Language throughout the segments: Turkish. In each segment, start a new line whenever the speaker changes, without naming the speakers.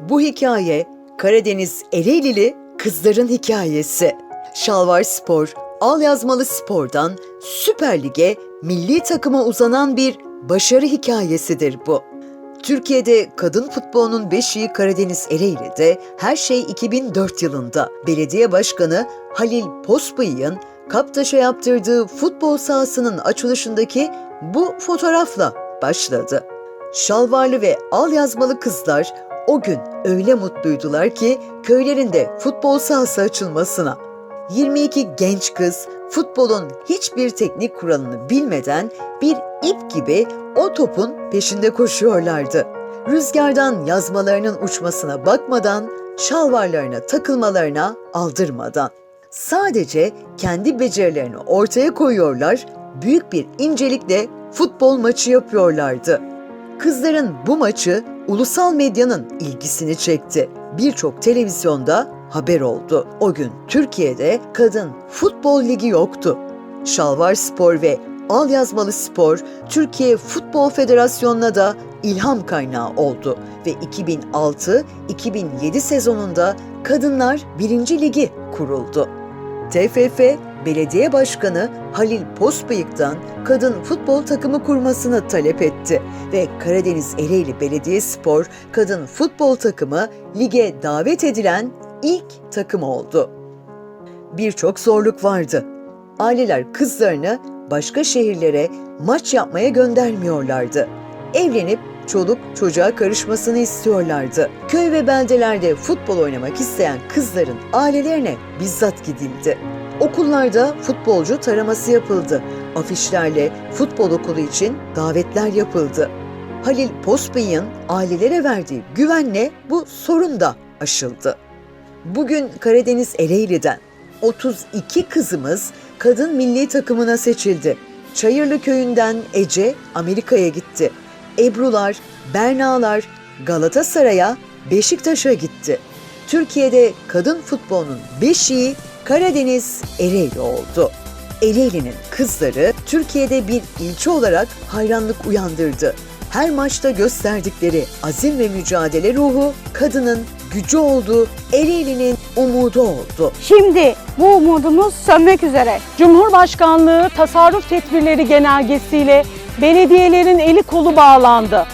Bu hikaye Karadeniz Ereğlili kızların hikayesi. Şalvar Spor, Al Yazmalı Spor'dan Süper Lig'e milli takıma uzanan bir başarı hikayesidir bu. Türkiye'de kadın futbolunun beşiği Karadeniz Ereğli'de her şey 2004 yılında belediye başkanı Halil Pospayı'nın Kaptaş'a yaptırdığı futbol sahasının açılışındaki bu fotoğrafla başladı. Şalvarlı ve al yazmalı kızlar o gün öyle mutluydular ki köylerinde futbol sahası açılmasına. 22 genç kız futbolun hiçbir teknik kuralını bilmeden bir ip gibi o topun peşinde koşuyorlardı. Rüzgardan yazmalarının uçmasına bakmadan, şalvarlarına takılmalarına aldırmadan. Sadece kendi becerilerini ortaya koyuyorlar, büyük bir incelikle futbol maçı yapıyorlardı. Kızların bu maçı ulusal medyanın ilgisini çekti. Birçok televizyonda haber oldu. O gün Türkiye'de kadın futbol ligi yoktu. Şalvar Spor ve Al Yazmalı Spor Türkiye Futbol Federasyonu'na da ilham kaynağı oldu ve 2006-2007 sezonunda Kadınlar 1. Ligi kuruldu. TFF Belediye Başkanı Halil Pospayık'tan kadın futbol takımı kurmasını talep etti ve Karadeniz Ereğli Belediyespor kadın futbol takımı lige davet edilen ilk takım oldu. Birçok zorluk vardı. Aileler kızlarını başka şehirlere maç yapmaya göndermiyorlardı. Evlenip çoluk çocuğa karışmasını istiyorlardı. Köy ve beldelerde futbol oynamak isteyen kızların ailelerine bizzat gidildi. Okullarda futbolcu taraması yapıldı. Afişlerle futbol okulu için davetler yapıldı. Halil Pospay'ın ailelere verdiği güvenle bu sorun da aşıldı. Bugün Karadeniz Ereğli'den 32 kızımız kadın milli takımına seçildi. Çayırlı köyünden Ece Amerika'ya gitti. Ebrular, Bernalar Galatasaray'a, Beşiktaş'a gitti. Türkiye'de kadın futbolunun beşiği Karadeniz Ereğli oldu. Ereğli'nin kızları Türkiye'de bir ilçe olarak hayranlık uyandırdı. Her maçta gösterdikleri azim ve mücadele ruhu kadının gücü oldu, Ereğli'nin umudu oldu.
Şimdi bu umudumuz sönmek üzere. Cumhurbaşkanlığı tasarruf tedbirleri genelgesiyle belediyelerin eli kolu bağlandı.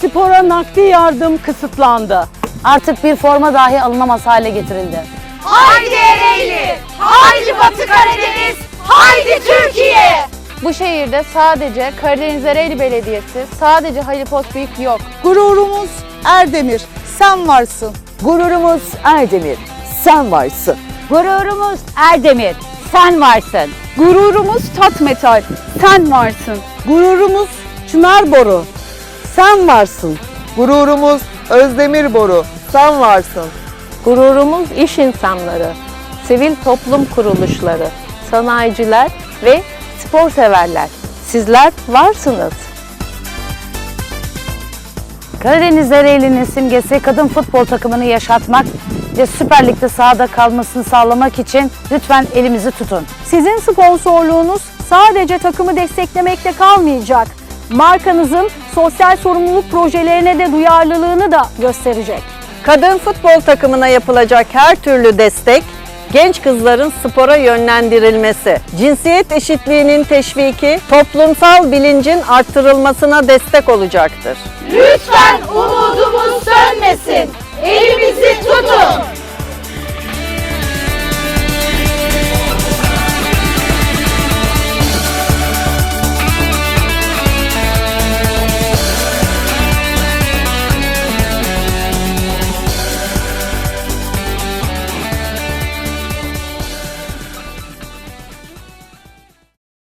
Spora nakdi yardım kısıtlandı.
Artık bir forma dahi alınamaz hale getirildi.
Haydi Ereğli! Haydi Batı Karadeniz! Haydi Türkiye!
Bu şehirde sadece Karadeniz Ereğli Belediyesi, sadece Halil Pospik yok.
Gururumuz Erdemir, sen varsın.
Gururumuz Erdemir, sen varsın.
Gururumuz Erdemir, sen varsın. Gururumuz Tatmetal, sen varsın.
Gururumuz Çınar Boru, sen varsın. Gururumuz Özdemir Boru, sen varsın.
Gururumuz iş insanları, sivil toplum kuruluşları, sanayiciler ve spor severler. Sizler varsınız. Karadeniz Ereğli'nin simgesi kadın futbol takımını yaşatmak ve Süper Lig'de sahada kalmasını sağlamak için lütfen elimizi tutun.
Sizin sponsorluğunuz sadece takımı desteklemekte kalmayacak. Markanızın sosyal sorumluluk projelerine de duyarlılığını da gösterecek.
Kadın futbol takımına yapılacak her türlü destek, genç kızların spora yönlendirilmesi, cinsiyet eşitliğinin teşviki, toplumsal bilincin arttırılmasına destek olacaktır.
Lütfen. Elimizi